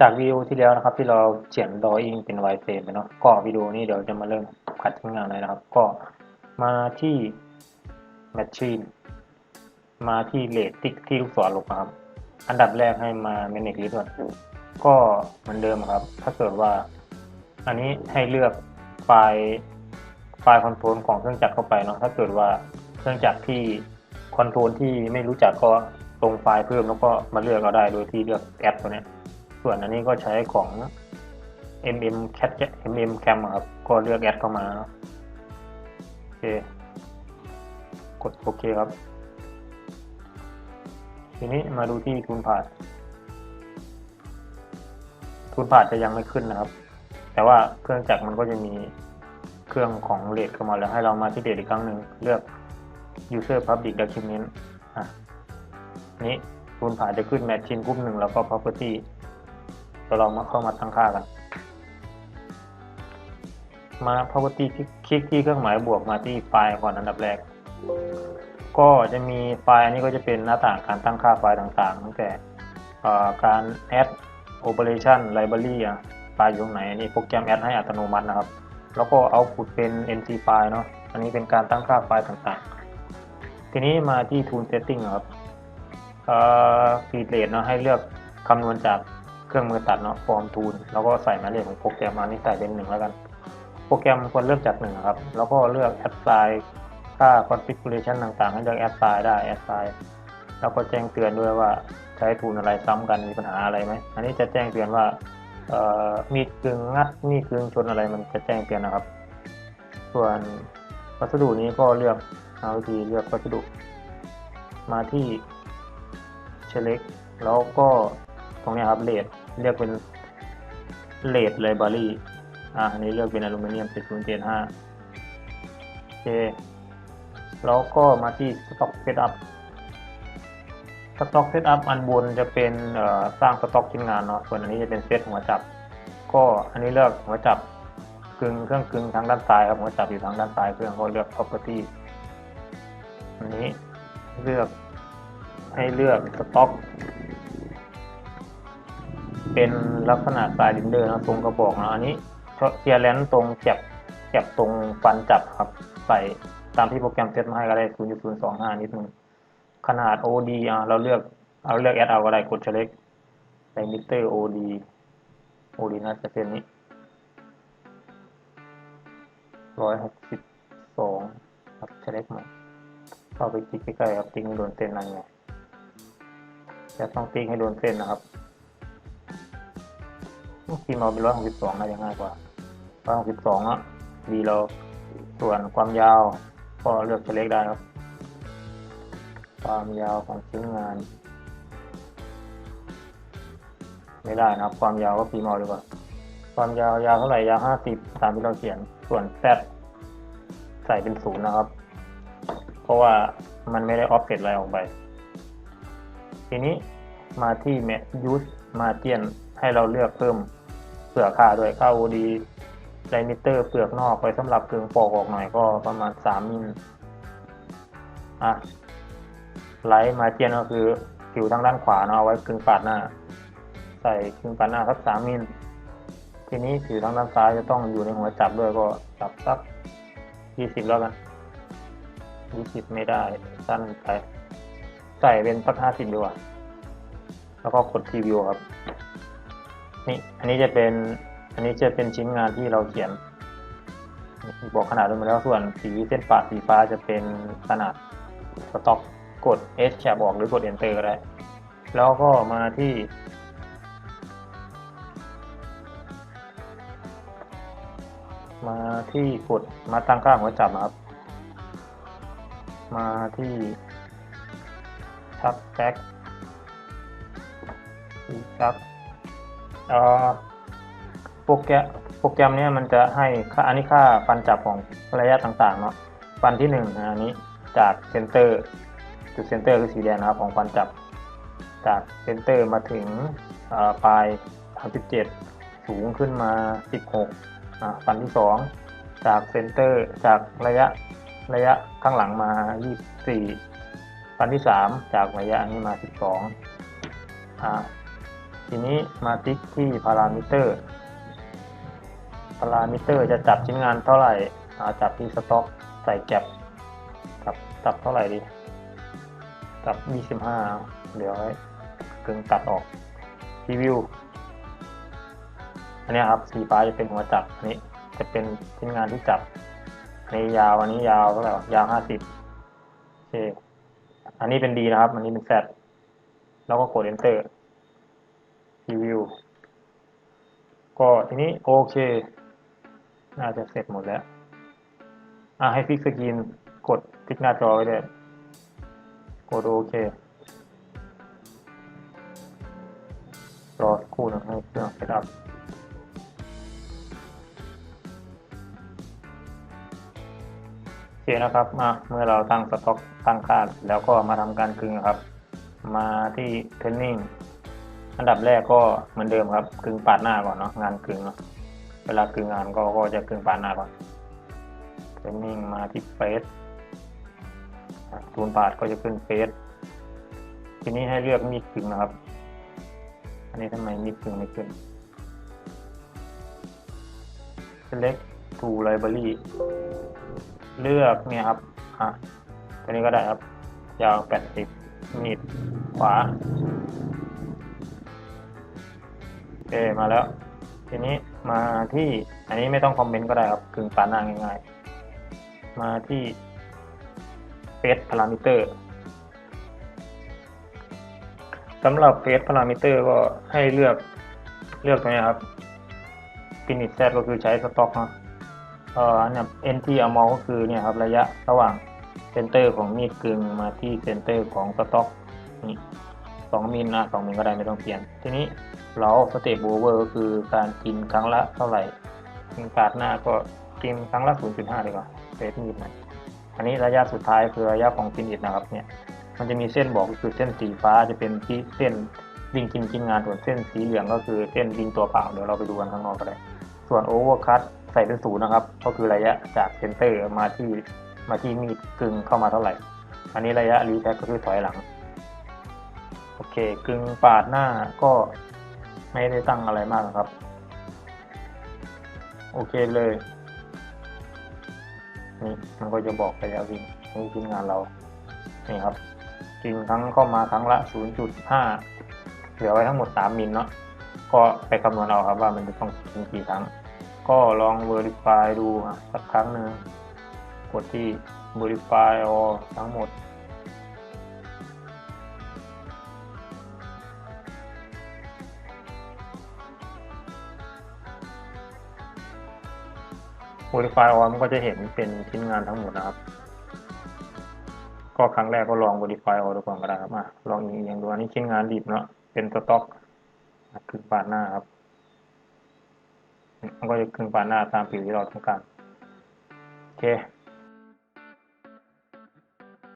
จากวิดีโอที่แล้วนะครับ ที่เราเขียน drawing เป็น wireframe ไปเนาะก็วิดีโอนี้เดี๋ยวจะมาเริ่มขัดใช้งงานเลยนะครับ ก็มาที่ machine มาที่เลทติ๊กที่ลูกศรลงนะครับ อันดับแรกให้มา manage list ก่อนก็เหมือนเดิมครับ ถ้าเกิดว่า อันนี้ให้เลือกไฟล์ไฟล์คอนโทรลของเครื่องจักรเข้าไปเนาะถ้าเกิดว่าเครื่องจักรที่คอนโทรลที่ไม่รู้จักก็ตรงไฟล์เพิ่มแล้วก็มาเลือกเอาได้โดยที่เลือกแอดตัวเนี้ย ส่วนอันนี้ก็ใช้ของ mm cat mm cam ครับ ก็เลือกแอดเข้ามา โอเค กดโอเคครับ ทีนี้มาดูที่ทุนผ่านทุนผ่านจะยังไม่ขึ้นนะครับ แต่ว่าเครื่องจักรมันก็จะมีเครื่องของเลดเข้ามาแล้วให้เรามาที่เดทอีกครั้งหนึ่งเลือก user public document อะนี้ทุนผ่านจะขึ้น machine กรุ๊ปหนึ่งแล้วก็ property เดี๋ยวเรามาเข้ามาตั้งค่ากัน มา property คลิกที่เครื่องหมายบวกมาที่ไฟล์ก่อนอันดับแรก ก็จะมีไฟล์อันนี้ก็จะเป็นหน้าต่างการตั้งค่าไฟล์ต่างๆตั้งแต่การ add operation library อะไฟล์อยู่ตรงไหนนนี้โปรแกรม add ให้อัตโนมัตินะครับ แล้วก็ output เป็น nc ไฟล์เนาะอันนี้เป็นการตั้งค่าไฟล์ต่างๆ ทีนี้มาที่ tool setting ครับเอ่อ feed rate เนาะให้เลือกคำนวณจาก เครื่องมือตัดเนาะ form tool แล้วก็ใส่หมายเลขของโปรแกรมมานี่ใส่เป็นหนึ่งแล้วกัน โปรแกรมควรเริ่มจากหนึ่งครับ แล้วก็เลือก apply ค่า configuration ต่างๆ ให้เลือก apply ได้ apply แล้วก็แจ้งเตือนด้วยว่าใช้ทูลอะไรซ้ำกันมีปัญหาอะไรไหมอันนี้จะแจ้งเตือนว่ามีดกึ่งงัดมีดกึ่งชนอะไรมันจะแจ้งเตือนนะครับ ส่วนวัสดุนี้ก็เลือกเอาวิธีเลือกวัสดุ มาที่ select แล้วก็ตรงนี้ครับเลด เรียกเป็นเลดไลบรารีอ่าอันนี้เลือกเป็นอลูมิเนียม7075โอเค แล้วก็มาที่ stock setup stock setup อันบนจะเป็นสร้างสต็อกชิ้นงานเนาะ ส่วนอันนี้จะเป็นเซตหัวจับ ก็อันนี้เลือกหัวจับกึ่งเครื่องกึ่งทางด้านซ้ายครับหัวจับอยู่ทางด้านซ้ายเครื่องก็เลือก property อันนี้เลือกให้เลือกสต็อก เป็นลักษณะสายลินเดอร์นะตรงกระบอกนะอันนี้เทียร์แลนตรงแก็บแก็บตรงฟันจับครับ ใส่ตามที่โปรแกรมเซตมาให้ก็ได้ 0.025 นิดนึง ขนาด OD อะเราเลือกเอาเลือก add เอาก็ได้กด select ใส่ emitter OD OD น่าจะเป็นนี้ 162 ครับ select มาเข้าไปคลิกใกล้ๆครับติ๊กโดนเส้นนั่นไงจะต้องติ๊กให้โดนเส้นนะครับ ที่มาเป็นร้อยหกสิบสองน่าจะง่ายกว่าร้อยหกสิบสองอะดีเราส่วนความยาว ก็เลือกเล็กได้ครับ ความยาวของชิ้นงาน ไม่ได้นะครับ ความยาวก็พีมอดีกว่าความยาวยาวเท่าไหร่ยาวห้าสิบตามที่เราเขียนส่วนแซใส่เป็นศูนย์นะครับ เพราะว่ามันไม่ได้ออฟเซตอะไรออกไป ทีนี้มาที่ use margin ให้เราเลือกเพิ่ม เปลือกค่าด้วยค่า OD ไดมิเตอร์เปลือกนอกไปสำหรับกึ่งปอกออกหน่อยก็ประมาณ3มิลอะไลท์มาเจียนก็คือผิวทางด้านขวาเนาะเอาไว้กึ่งปาดหน้า ใส่กึ่งปาดหน้าสัก3มิลทีนี้ผิวทางด้านซ้ายจะต้องอยู่ในหัวจับด้วยก็จับสัก20แล้วกัน20ไม่ได้สั้นไปใส่เป็นสัก50ดีกว่าแล้วก็กดพรีวิวครับ นี่อันนี้จะเป็นอันนี้จะเป็นชิ้นงานที่เราเขียนบอกขนาดลงมาแล้วส่วนสีเส้นปาดสีฟ้าจะเป็นขนาดสต็อกกด S แคบออกหรือกด Enter ก็ได้ แล้วก็มาที่มาที่กดมาตั้งค่าหัวจับนะครับ มาที่ชักแบ็กครับ โปรแกรมโปรแกรมเนี้ยมันจะให้ค่าอันนี้ค่าฟันจับของระยะต่างๆเนาะฟันที่หนึ่งอันนี้จากเซนเตอร์จุดเซนเตอร์คือสีแดงนะครับของฟันจับจากเซนเตอร์มาถึงปลาย37 สูงขึ้นมา 16ฟันที่สองจากเซนเตอร์จากระยะระยะข้างหลังมา 24ฟันที่สามจากระยะนี้มา 12อ่า ทีนี้มาติ๊กที่พารามิเตอร์พารามิเตอร์จะจับชิ้นงานเท่าไหร่อาจับที่สต็อกใส่แก็บจับจับเท่าไหร่ดีจับ 25 เดี๋ยวให้กึ่งตัดออกรีวิวอันนี้ครับสีฟ้าจะเป็นหัวจับอันนี้จะเป็นชิ้นงานที่จับอันนี้ยาวอันนี้ยาวเท่าไหร่ยาว 50โอเคอันนี้เป็นดีนะครับ อันนี้เป็น Z แล้วก็กด enter รีวิว ก็ทีนี้โอเค น่าจะเสร็จหมดแล้ว อะให้ฟิกสกรีนกดทิกหน้าจอไว้เลยกดโอเค รอคู่นะให้เครื่องเซตอัพโอเคนะครับ มาเมื่อเราตั้งสต็อกตั้งค่าแล้วก็มาทำการกึงนครับ มาที่เทรนนิ่ง อันดับแรกก็เหมือนเดิมครับกึงปาดหน้าก่อนเนาะงานกึงเนาะเวลากึงงานก็ก็จะกึงปาดหน้าก่อนเทรนนิ่งมาที่เฟสตูนปาดก็จะขึ้นเฟสทีนี้ให้เลือกมีดกึงนะครับ อันนี้ทำไมมีดกึงไม่ขึ้น select to library เลือกเนี่ยครับอะตัวนี้ก็ได้ครับยาว80มีดขวา เคมาแล้ว ทีนี้มาที่อันนี้ไม่ต้องคอมเมนต์ก็ได้ครับกึ่งปานหน้าง่ายๆ มาที่ Face Parameter สำหรับ Face Parameter ก็ให้เลือกเลือกตัวนี้ครับ Finish Z ก็คือใช้สต็อกนะเอ่อเนี่ย NT amount ก็คือเนี่ยครับระยะระหว่างเซนเตอร์ของมีดกึ่งมาที่เซนเตอร์ของสต็อกนี่ สองมิลนะสองมิลก็ได้ไม่ต้องเปลี่ยน ทีนี้เราสเตปโอเวอร์ก็คือการกินครั้งละเท่าไหร่กินปาดหน้าก็กินครั้งละ 0.5ดีกว่าเซตมีดหน่อยอันนี้ระยะสุดท้ายคือระยะของฟินิชนะครับเนี่ยมันจะมีเส้นบอกก็คือเส้นสีฟ้าจะเป็นที่เส้นวิ่งกินกินงานส่วนเส้นสีเหลืองก็คือเส้นวิ่งตัวเปล่าเดี๋ยวเราไปดูกันข้างนอกก็ได้ส่วนโอเวอร์คัตใส่เป็นศูนย์นะครับ ก็คือระยะจากเซนเตอร์มาที่มาที่มีดกึ่งเข้ามาเท่าไหร่ อันนี้ระยะรีแท็กก็คือถอยหลัง โอเคกึ่งปาดหน้าก็ไม่ได้ตั้งอะไรมากครับ โอเคเลยนี่มันก็จะบอกระยะวิ่งนี่ทีมงานเรา นี่ครับกินครั้งเข้ามาครั้งละ 0.5 เหลือไว้ทั้งหมด 3 มิลเนาะ ก็ไปคำนวณเอาครับว่ามันจะต้องกินกี่ครั้ง ก็ลอง verify ดูอะสักครั้งหนึ่งกดที่ verify all ทั้งหมด verify all มันก็จะเห็นเป็นชิ้นงานทั้งหมดนะครับ ก็ครั้งแรกก็ลอง verify all ดูก่อนก็ได้ครับมาลองอีกอย่างดูอันนี้ชิ้นงานดิบเนาะเป็นสต็อกครึ่งปานหน้าครับ มันก็จะครึ่งปานหน้าตามผิวที่เราต้องการโอเค